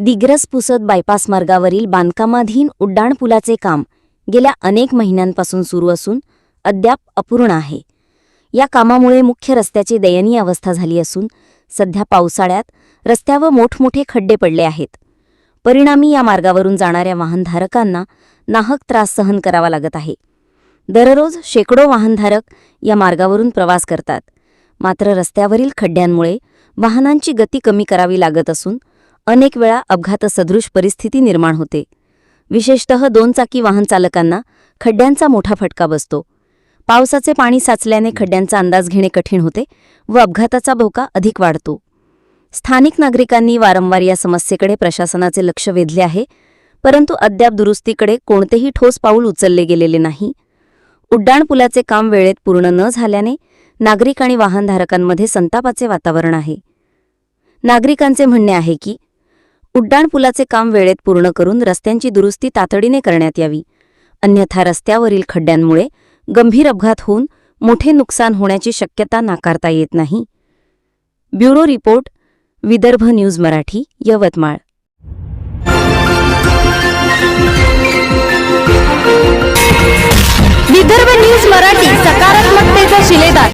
Digras Pusad bypass मार्गावरील बांधकामाधीन उड्डाणपुलाचे काम गेल्या अनेक महिन्यांपासून सुरू असून अद्याप अपूर्ण आहे. या कामामुळे मुख्य रस्त्याची दयनीय अवस्था झाली असून सध्या पावसाळ्यात रस्त्यावर मोठमोठे खड्डे पडले आहेत. परिणामी या मार्गावरून जाणाऱ्या वाहनधारकांना नाहक त्रास सहन करावा लागत आहे. दररोज शेकडो वाहनधारक या मार्गावरून प्रवास करतात. मात्र रस्त्यावरील खड्ड्यांमुळे वाहनांची गती कमी करावी लागत असून अनेक वेळा अपघातसदृश परिस्थिती निर्माण होते. विशेषतः दोनचाकी वाहनचालकांना वाहन चालकांना खड्ड्यांचा मोठा फटका बसतो. पावसाचे पाणी साचल्याने खड्ड्यांचा अंदाज घेणे कठीण होते व अपघाताचा धोका अधिक वाढतो. स्थानिक नागरिकांनी वारंवार या समस्येकडे प्रशासनाचे लक्ष वेधले आहे परंतु अद्याप दुरुस्तीकडे कोणतेही ठोस पाऊल उचलले गेलेले नाही. उड्डाणपुलाचे काम वेळेत पूर्ण न झाल्याने नागरिक आणि वाहनधारकांमध्ये संतापाचे वातावरण आहे. नागरिकांचे म्हणणे आहे की उड्डाणपुलाचे काम वेळेत पूर्ण करून रस्त्यांची दुरुस्ती तातडीने करण्यात यावी. अन्यथा रस्त्यावरील खड्ड्यांमुळे गंभीर अपघात होऊन मोठे नुकसान होण्याची शक्यता नाकारता येत नाही. Bureau report Vidarbha news Marathi Yavatmal. Vidarbha news Marathi सकारात्मकतेचा शिलेदार.